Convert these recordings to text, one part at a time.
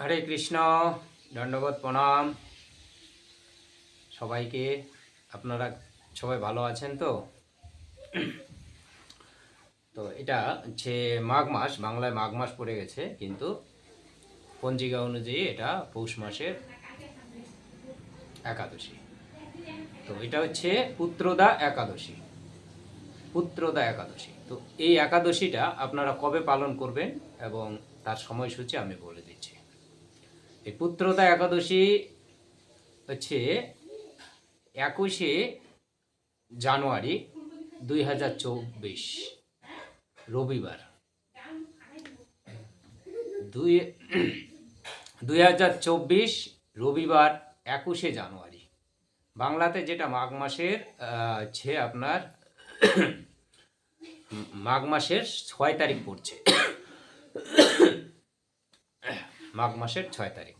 হরে কৃষ্ণ, দণ্ডবোধ, প্রণাম। সবাইকে, আপনারা সবাই ভালো আছেন তো? তো এটা হচ্ছে মাঘ মাস, বাংলায় মাঘ মাস পড়ে গেছে, কিন্তু পঞ্জিকা অনুযায়ী এটা পৌষ মাসের একাদশী। তো এটা হচ্ছে পুত্রদা একাদশী। পুত্রদা একাদশী। তো এই একাদশীটা আপনারা কবে পালন করবেন এবং তার সময়সূচি আমি বলে দিচ্ছি। এই পুত্রদা একাদশী হচ্ছে একুশে জানুয়ারি দুই হাজার চব্বিশ, রবিবার। দুই দুই হাজার চব্বিশ, রবিবার, একুশে জানুয়ারি। বাংলাতে যেটা মাঘ মাসের হচ্ছে আপনার মাঘ মাসের ছয় তারিখ পড়ছে। মাঘ মাসের ছয় তারিখ।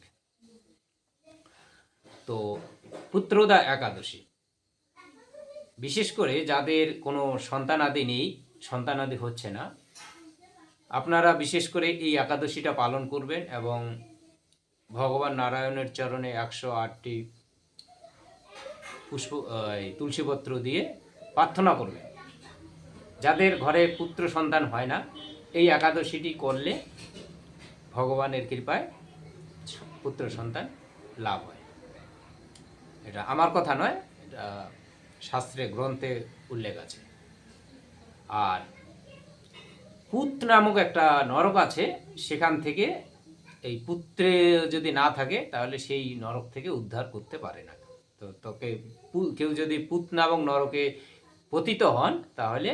তো পুত্রদা একাদশী। বিশেষ করে যাদের কোনো সন্তানাদি নেই, সন্তানাদি হচ্ছে না, আপনারা বিশেষ করে এই একাদশীটা পালন করবেন এবং ভগবান নারায়ণের চরণে একশো আটটি পুষ্প তুলসীপত্র দিয়ে প্রার্থনা করবেন। যাদের ঘরে পুত্র সন্তান হয় না, এই একাদশীটি করলে ভগবানের কৃপায় পুত্র সন্তান লাভ হয়। এটা আমার কথা নয়, এটা শাস্ত্রে, গ্রন্থে উল্লেখ আছে। আর পুত নামক একটা নরক আছে, সেখান থেকে এই পুত্রে যদি না থাকে, তাহলে সেই নরক থেকে উদ্ধার করতে পারে না। তো তোকে কেউ যদি পুত নামক নরকে পতিত হন, তাহলে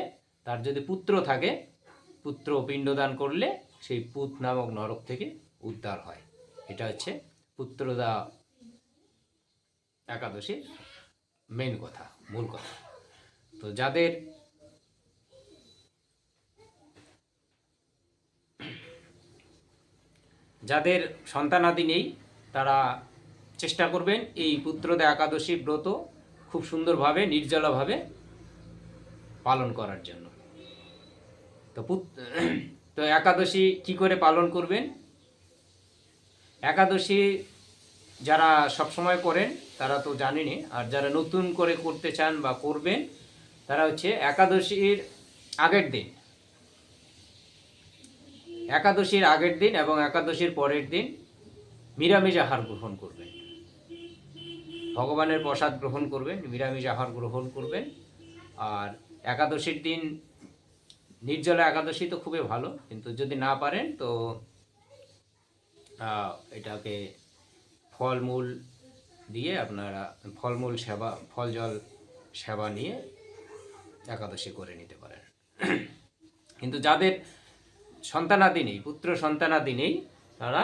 তার যদি পুত্র থাকে, পুত্র পিণ্ডদান করলে সেই পুত নামক নরক থেকে উদ্ধার হয়। এটা হচ্ছে পুত্রদা একাদশীর মেন কথা, মূল কথা। তো যাদের যাদের সন্তানাদি নেই, তারা চেষ্টা করবেন এই পুত্রদা একাদশী ব্রত খুব সুন্দরভাবে, নির্জলাভাবে পালন করার জন্য। তো তো একাদশী কি করে পালন করবেন? একাদশী যারা সবসময় করেন তারা তো জানেনি। আর যারা নতুন করে করতে চান বা করবেন, তারা হচ্ছে একাদশীর আগের দিন। একাদশীর আগের দিন এবং একাদশীর পরের দিন নিরামিষ আহার গ্রহণ করবেন। ভগবানের প্রসাদ গ্রহণ করবেন নিরামিষ আহার গ্রহণ করবেন। আর একাদশীর দিন, নির্জলা একাদশী তো খুবই ভালো, কিন্তু যদি না পারেন তো এটাকে ফলমূল দিয়ে আপনারা ফলমূল সেবা, ফল জল সেবা নিয়ে একাদশী করে নিতে পারেন। কিন্তু যাদের সন্তানাদি নেই, পুত্র সন্তানাদি নেই, তারা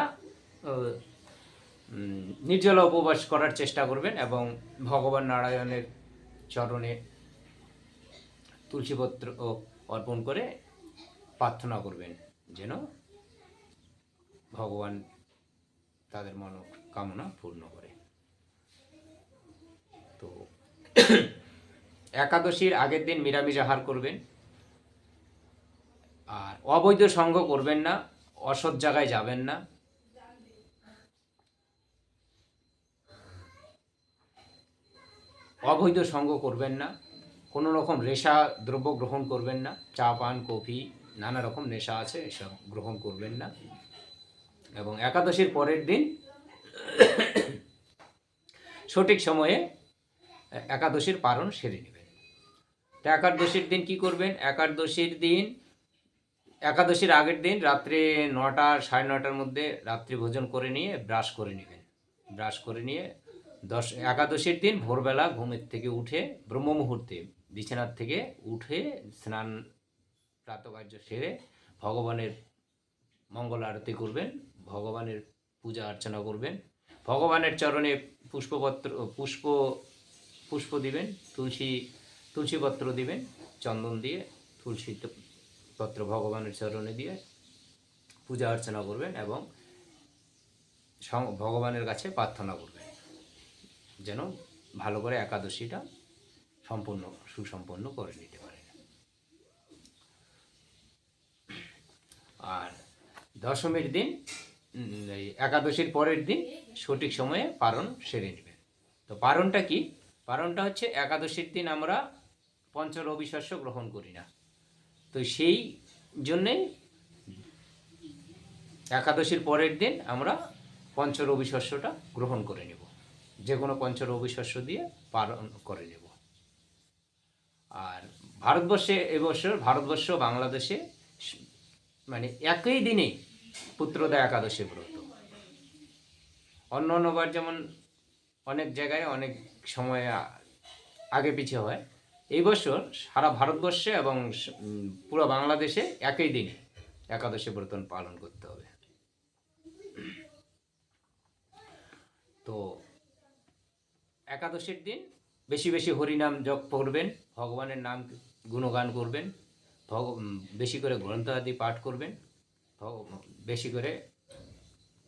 নির্জলা উপবাস করার চেষ্টা করবেন এবং ভগবান নারায়ণের চরণে তুলসীপত্র অর্পণ করে প্রার্থনা করবেন যেন ভগবান তাদের মনোকামনা পূর্ণ করে। তো একাদশীর আগের দিন নিরামিষ আহার করবেন। আর অবৈধ সঙ্গ করবেন না, অসৎ জায়গায় যাবেন না। অবৈধ সঙ্গ করবেন না, কোনো রকম রেশা দ্রব্য গ্রহণ করবেন না, চা, পান, কফি, নানা রকম নেশা আছে, এসব গ্রহণ করবেন না। এবং একাদশীর পরের দিন সঠিক সময়ে একাদশীর পারণ সেরে নেবেন। তা একাদশীর দিন কি করবেন? একাদশীর দিন, একাদশীর আগের দিন রাত্রে নটা, সাড়ে নটার মধ্যে রাত্রি ভোজন করে নিয়ে ব্রাশ করে নেবেন। ব্রাশ করে নিয়ে দশ, একাদশীর দিন ভোরবেলা ঘুমের থেকে উঠে ব্রহ্ম মুহূর্তে বিছানার থেকে উঠে স্নান প্রাতকার্য সেরে ভগবানের মঙ্গল আরতি করবেন, ভগবানের পূজা অর্চনা করবেন, ভগবানের চরণে পুষ্পপত্র, পুষ্প পুষ্প দিবেন, তুলসী তুলসীপত্র দিবেন, চন্দন দিয়ে, তুলসী পত্র ভগবানের চরণে দিয়ে পূজা অর্চনা করবেন এবং ভগবানের কাছে প্রার্থনা করবেন, যেন ভালো করে একাদশীটা সম্পূর্ণ, সুসম্পন্ন করে নিতে পারেন। আর দশমীর দিন একাদশীর পরের দিন সঠিক সময়ে পারণ সেরে নেবেন। তো পারণটা কি? পারণটা হচ্ছে একাদশীর দিন আমরা পঞ্চ শস্য গ্রহণ করি না। তো সেই জন্যে একাদশীর পরের দিন আমরা পঞ্চ শস্যটা গ্রহণ করে নেব। যে কোনো পঞ্চ শস্য দিয়ে পালন করে নেব। আর ভারতবর্ষে এবছর ভারতবর্ষ বাংলাদেশে মানে একই দিনে পুত্রদা একাদশী ব্রত। অন্য অন্যবার যেমন অনেক জায়গায় অনেক সময় আগে পিছিয়ে হয়। এই বছর সারা ভারতবর্ষে এবং পুরো বাংলাদেশে একই দিনে একাদশী ব্রত পালন করতে হবে। তো একাদশীর দিন বেশি বেশি হরিনাম জপ করবেন, ভগবানের নাম গুণগান করবেন, ভগ বেশি করে গ্রন্থ আদি পাঠ করবেন বেশি করে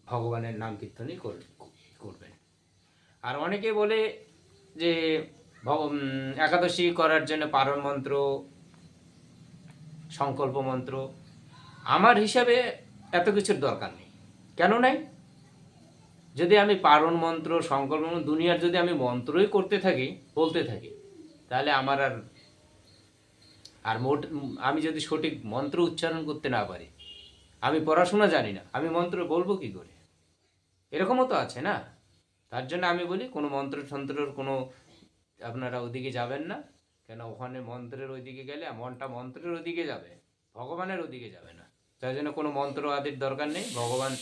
ভগবানের নাম কীর্তনই কর- করবেন। আর অনেকে বলে যে একাদশী করার জন্য পারণ মন্ত্র, সংকল্প মন্ত্র, আমার হিসাবে এত কিছুর দরকার নেই। কেন নাই? যদি আমি পারণ মন্ত্র, সংকল্প দুনিয়ার যদি আমি মন্ত্রই করতে থাকি, বলতে থাকি, তাহলে আমার আর আর মোট আমি যদি সঠিক মন্ত্র উচ্চারণ করতে না পারি, আমি পড়াশোনা জানি না, আমি মন্ত্র বলব কি করে? এরকমও তো আছে না? তার জন্য আমি বলি, কোনো মন্ত্র তন্ত্রের কোনো আপনারা ওদিকে যাবেন না। কেন ওখানে মন্ত্রের ওইদিকে গেলে, মনটা মন্ত্রের ওদিকে যাবে, ভগবানের ওদিকে যাবে না। তার জন্য কোনো মন্ত্র আদির দরকার নেই। ভগবান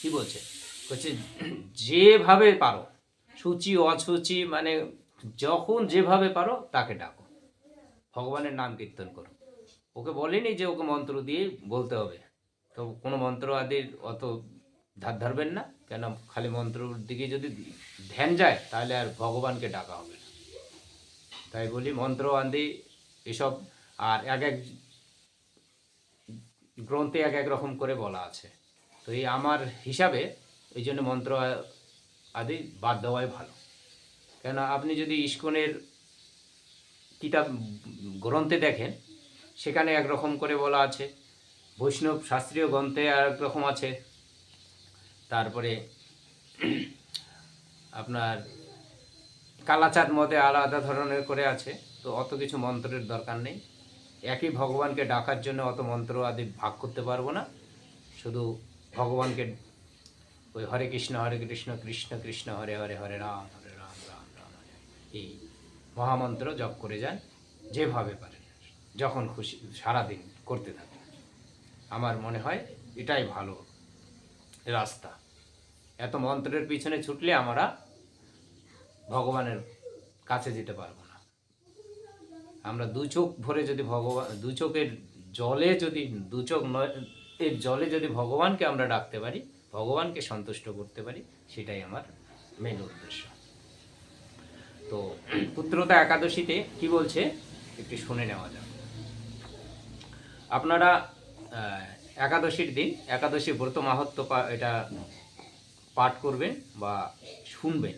কি বলছে? বলছে, যেভাবে পারো, সূচি, অসুচি মানে যখন যেভাবে পারো, তাকে ডাকো। ভগবানের নাম কীর্তন করো। ওকে বলেনি যে ওকে মন্ত্র দিয়ে বলতে হবে। তো কোনো মন্ত্র আদির অত ধার ধরবেন না, কেন খালি মন্ত্রর দিকে যদি ধ্যান যায়, তাহলে আর ভগবানকে ডাকা হবে না। তাই বলি, মন্ত্র আদি এসব, আর এক এক গ্রন্থে এক এক রকম করে বলা আছে। তো এই আমার হিসাবে, এই জন্য মন্ত্র, আদি বাদ দেওয়াই ভালো। কেন আপনি যদি ইস্কনের কিতাব গ্রন্থে দেখেন, সেখানে একরকম করে বলা আছে। বৈষ্ণব শাস্ত্রীয় গ্রন্থে আর রকম আছে। তারপরে আপনার কালাচাঁদ মতে আলাদা ধরনের করে আছে, তো অত কিছু মন্ত্রের দরকার নেই। একই ভগবানকে ডাকার জন্য অত মন্ত্র আদি ভাগ করতে পারব না। শুধু ভগবানকে ওই হরে কৃষ্ণ হরে কৃষ্ণ কৃষ্ণ কৃষ্ণ, হরে হরে হরে রাম হরে রাম রাম রাম, হরে। এই মহামন্ত্র জপ করে যান, যেভাবে পারেন। যখন খুশি, সারাদিন করতে থাকেন। আমার মনে হয় এটাই ভালো রাস্তা। এত মন্ত্রের পিছনে ছুটলে আমরা ভগবানের কাছে যেতে পারব না। আমরা দু চোখ ভরে যদি ভগবান দু চোখের জলে যদি, দু চোখ এর জলে যদি ভগবানকে আমরা ডাকতে পারি, ভগবানকে সন্তুষ্ট করতে পারি, সেটাই আমার মেন উদ্দেশ্য। তো পুত্রতা একাদশীতে কি বলছে? একটু শুনে নেওয়া যাক। আপনারা একাদশীর দিন, একাদশী ব্রত মাহাত্ম এটা পাঠ করবেন বা শুনবেন।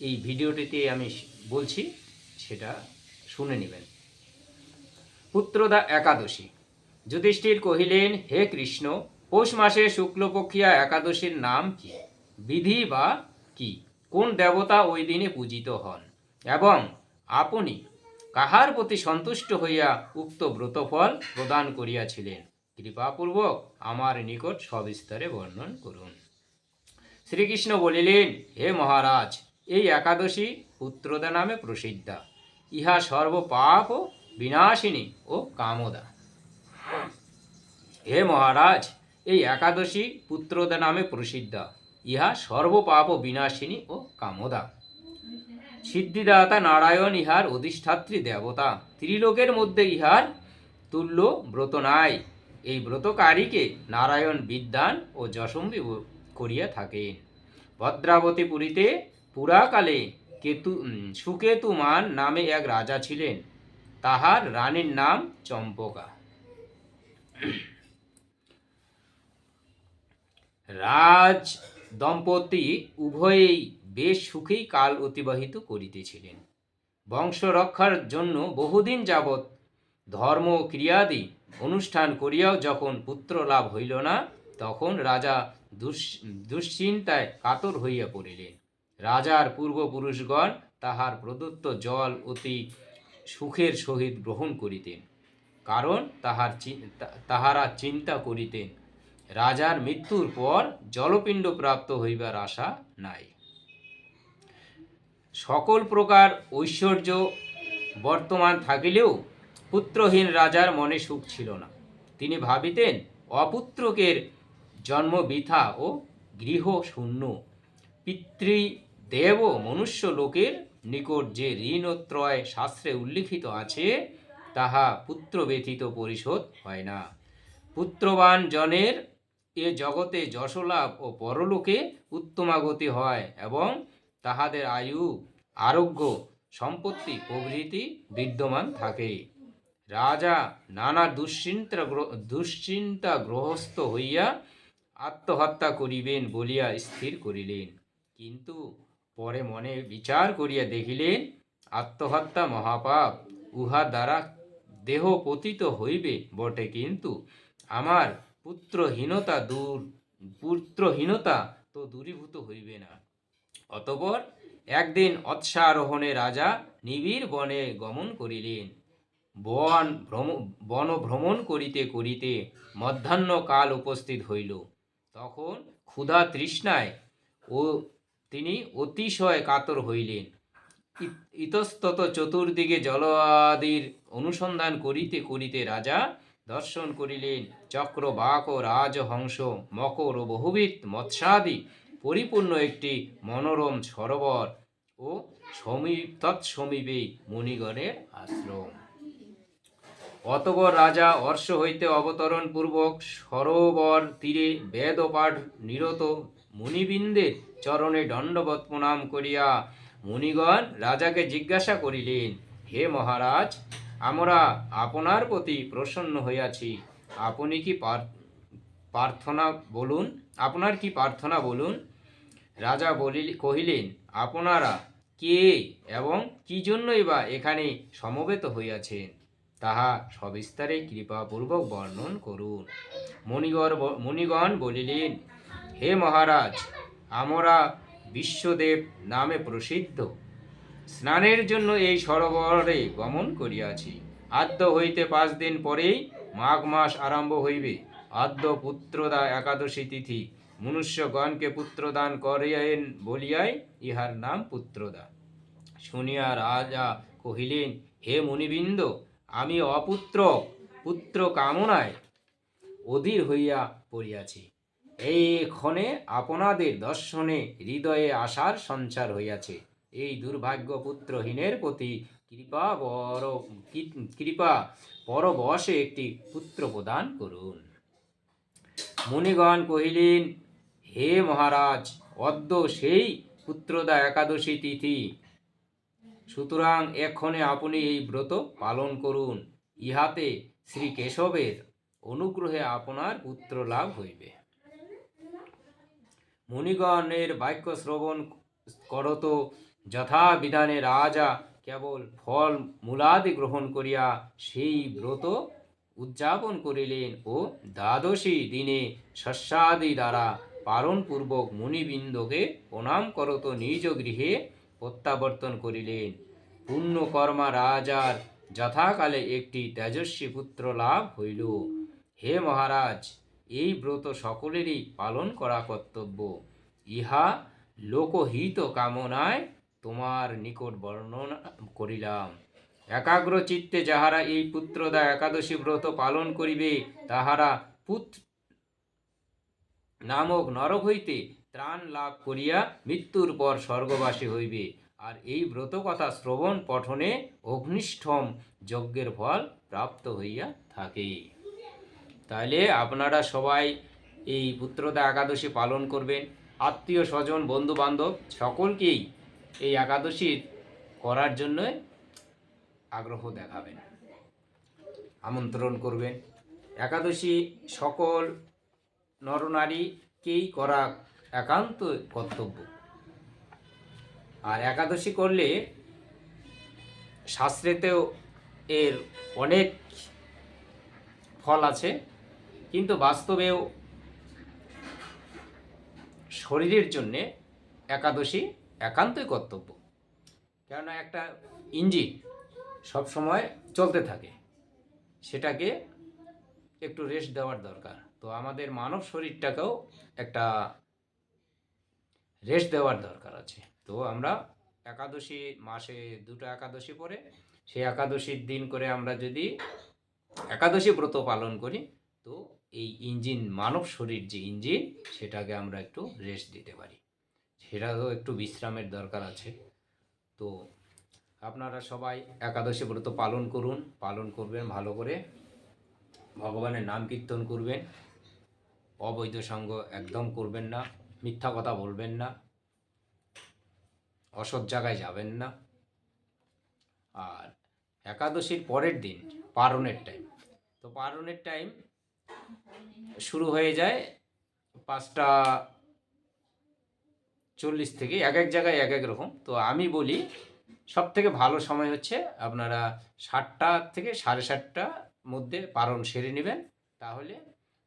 এই ভিডিওটিতে আমি বলছি, সেটা শুনে নেবেন। পুত্রদা একাদশী। যুধিষ্ঠির কহিলেন, হে কৃষ্ণ, পৌষ মাসে শুক্লপক্ষিয়া একাদশীর নাম কি? বিধি বা কি? কোন দেবতা ওই দিনে পূজিত হন? এবং আপনি কাহার প্রতি সন্তুষ্ট হইয়া উক্ত ব্রতফল প্রদান করিয়াছিলেন? কৃপাপূর্বক আমার নিকট সবিস্তারে বর্ণন করুন। শ্রীকৃষ্ণ বলিলেন, হে মহারাজ, এই একাদশী পুত্রদা নামে প্রসিদ্ধা। ইহা সর্বপাপ ও বিনাশিনী ও কামদা। হে মহারাজ, এই একাদশী পুত্রদা নামে প্রসিদ্ধা। ইহা সর্বপাপ বিনাশিনী ও কামদা। সিদ্ধিদাতা নারায়ণ ইহার অধিষ্ঠাত্রী দেবতা। ত্রিলোকের মধ্যে ইহার তুল্য ব্রত নাই। এই ব্রতকারীকে নারায়ণ বিদ্যান ও যশম্বী করিয়া থাকেন। ভদ্রাবতী পুরীতে পুরাকালে কেতু সুকেতুমান নামে এক রাজা ছিলেন। তাহার রানীর নাম চম্পকা। রাজ দম্পতি উভয়েই বেশ সুখেই কাল অতিবাহিত করিতেছিলেন। বংশ রক্ষার জন্য বহুদিন যাবৎ ধর্ম ক্রিয়াদি অনুষ্ঠান করিয়াও যখন পুত্র লাভ হইল না, তখন রাজা দুশ্- দুশ্চিন্তায় কাতর হইয়া পড়িলেন। রাজার পূর্বপুরুষগণ তাহার প্রদত্ত জল অতি সুখের সহিত গ্রহণ করিতেন, কারণ তাহার তাহারা চিন্তা করিতেন, রাজার মৃত্যুর পর জলপিণ্ড প্রাপ্ত হইবার আশা নাই। সকল প্রকার ঐশ্বর্য বর্তমান থাকিলেও পুত্রহীন রাজার মনে সুখ ছিল না। তিনি ভাবিতেন, অপুত্রকের জন্ম বৃথা ও গৃহ শূন্য। পিতৃদেব মনুষ্য লোকের নিকট যে ঋণত্রয় শাস্ত্রে উল্লিখিত আছে, তাহা পুত্র ব্যথিত পরিশোধ হয় না। পুত্রবান জনের এ জগতে যশলাভ ও পরলোকে উত্তমাগতি হয় এবং তাহাদের আয়ু, আরোগ্য, সম্পত্তি, প্রভৃতি বিদ্যমান থাকে। রাজা নানা দুশ্চিন্তা দুশ্চিন্তা গ্রহস্থ হইয়া আত্মহত্যা করিবেন বলিয়া স্থির করিলেন। কিন্তু পরে মনে বিচার করিয়া দেখিলেন, আত্মহত্যা মহাপাপ, উহা দ্বারা দেহ পতিত হইবে বটে। কিন্তু আমার পুত্রহীনতা দূর, পুত্রহীনতা তো দূরীভূত হইবে না। অতপর একদিন অৎসারোহণে রাজা নিবিড় বনে গমন করিলেন। বন ভ্রম, বন ভ্রমণ করিতে করিতে মধ্যাহ্ন কাল উপস্থিত হইল। তখন ক্ষুধা তৃষ্ণায় ও তিনি অতিশয় কাতর হইলেন। ইতস্তত চতুর্দিকে জলাদির অনুসন্ধান করিতে করিতে রাজা দর্শন করিলেন, চক্র, বাক ও রাজহংস মকর ও বহুবিধ মৎস্যাদি পরিপূর্ণ একটি মনোরম সরোবর ও সমীপ, তৎসমীপে মুনিগণের আশ্রম। অতপর রাজা অর্শ হইতে অবতরণ পূর্বক সরোবর তীরে বেদ পাঠ নিরত মুনিবৃন্দের চরণে দণ্ডবৎ প্রণাম করিয়া মুনিগণ রাজাকে জিজ্ঞাসা করিলেন, হে মহারাজ, আমরা আপনার প্রতি প্রসন্ন হইয়াছি। আপনি কি পার- প্রার্থনা বলুন? আপনার কি প্রার্থনা বলুন? রাজা বলিল কহিলেন, আপনারা কে এবং কি জন্যই বা এখানে সমবেত হইয়াছেন? তাহা সবিস্তারে কৃপাপূর্বক বর্ণন করুন। মণিগর মণিগণ বলিলেন, হে মহারাজ, আমরা বিশ্বদেব নামে প্রসিদ্ধ। স্নানের জন্য এই সরোবরে গমন করিয়াছি। আদ্য হইতে পাঁচ দিন পরেই মাঘ মাস আরম্ভ হইবে। আদ্য পুত্রদা একাদশী তিথি। মনুষ্যগণকে পুত্রদান করিয়েন বলিয়াই ইহার নাম পুত্রদা। শুনিয়া রাজা কহিলেন, হে মুনিবৃন্দ আমি অপুত্র, পুত্র কামনায় অধীর হইয়া পড়িয়াছি। এই ক্ষণে আপনাদের দর্শনে হৃদয়ে আশার সঞ্চার হইয়াছে। এই দুর্ভাগ্য পুত্রহীনের প্রতি কৃপা কৃ- কৃপা পরবশে একটি পুত্র প্রদান করুন। মুনিগণ কহিলেন, হে মহারাজ, অদ্য সেই পুত্রদা একাদশী তিথি সুতরাং এক্ষণে আপনি এই ব্রত পালন করুন। ইহাতে শ্রী কেশবের অনুগ্রহে আপনার পুত্র লাভ হইবে। মুনিগণের বাক্য শ্রবণ করত যথাবিধানে রাজা কেবল ফল মূলাদি গ্রহণ করিয়া সেই ব্রত উদযাপন করিলেন ও দ্বাদশী দিনে শস্যাদি দ্বারা পালনপূর্বক মুনিবৃন্দকে প্রণাম করত নিজ গৃহে প্রত্যাবর্তন করিলেন। পুণ্যকর্মা রাজার যথাকালে একটি তেজস্বী পুত্র লাভ হইল। হে মহারাজ, এই ব্রত সকলেরই পালন করা কর্তব্য। ইহা লোকহিত কামনায় তোমার নিকট বর্ণনা করিলাম। একাগ্র চিত্তে যাহারা এই পুত্রদা একাদশী ব্রত পালন করিবে, তাহারা পুত্র নামক নরক হইতে ত্রাণ লাভ করিয়া মৃত্যুর পর স্বর্গবাসী হইবে। আর এই ব্রত কথা শ্রবণ পঠনে অগ্নিষ্ঠম যজ্ঞের ফল প্রাপ্ত হইয়া থাকে। তাহলে আপনারা সবাই এই পুত্রদা একাদশী পালন করবেন। আত্মীয় স্বজন বন্ধু বান্ধব সকলকেই এই একাদশীর করার জন্য আগ্রহ দেখাবেন। আমন্ত্রণ করবেন। একাদশী সকল নরনারীকেই করা একান্ত কর্তব্য। আর একাদশী করলে শাস্ত্রেতেও এর অনেক ফল আছে, কিন্তু বাস্তবেও শরীরের জন্যে একাদশী একান্তই কর্তব্য। কেননা একটা ইঞ্জিন সব সময় চলতে থাকে, সেটাকে একটু রেস্ট দেওয়ার দরকার। তো আমাদের মানব শরীরটাকেও একটা রেস্ট দেওয়ার দরকার আছে। তো আমরা একাদশী মাসে দুটো একাদশী পরে সেই একাদশীর দিন করে আমরা যদি একাদশী ব্রত পালন করি, তো এই ইঞ্জিন, মানব শরীর যে ইঞ্জিন, সেটাকে আমরা একটু রেস্ট দিতে পারি। সেটাও একটু বিশ্রামের দরকার আছে। তো আপনারা সবাই একাদশী ব্রত পালন করুন, পালন করবেন ভালো করে। ভগবানের নাম কীর্তন করবেন। অবৈধ সঙ্গ একদম করবেন না। মিথ্যা কথা বলবেন না, অসৎ জায়গায় যাবেন না। আর একাদশীর পরের দিন, পারণের টাইম তো পারণের টাইম শুরু হয়ে যায় পাঁচটা চল্লিশ থেকে এক এক জায়গায় এক এক রকম। তো আমি বলি সব থেকে ভালো সময় হচ্ছে আপনারা সাতটা থেকে সাড়ে সাতটা মধ্যে পারণ সেরে নেবেন। তাহলে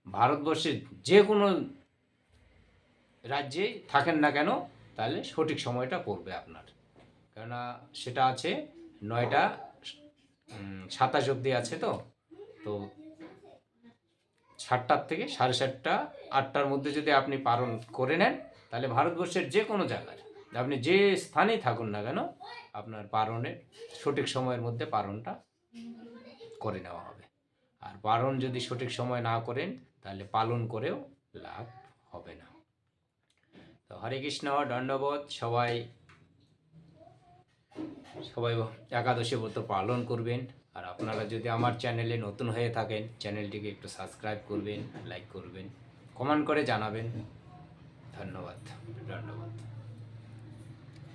ভারতবর্ষের যে কোনো রাজ্যেই থাকেন না কেন, তাহলে সঠিক সময়টা পড়বে আপনার। কেননা সেটা আছে নয়টা সাতাশ অবধি আছে তো তো সাতটার থেকে সাড়ে সাতটা, আটটার মধ্যে যদি আপনি পালন করে নেন, তাহলে ভারতবর্ষের যে কোনো জায়গায়, আপনি যে স্থানেই থাকুন না কেন, আপনার পারণের সঠিক সময়ের মধ্যে পারণটা করে নেওয়া হবে। আর পালন যদি সঠিক সময় না করেন, তাহলে পালন করেও লাভ হবে না। তো হরে কৃষ্ণ, দণ্ডবোধ, সবাই সবাই একাদশী ব্রত পালন করবেন। আর আপনারা যদি আমার চ্যানেলে নতুন হয়ে থাকেন, চ্যানেলটিকে একটু সাবস্ক্রাইব করবেন, লাইক করবেন, কমেন্ট করে জানাবেন। ধন্যবাদ। ধন্যবাদ।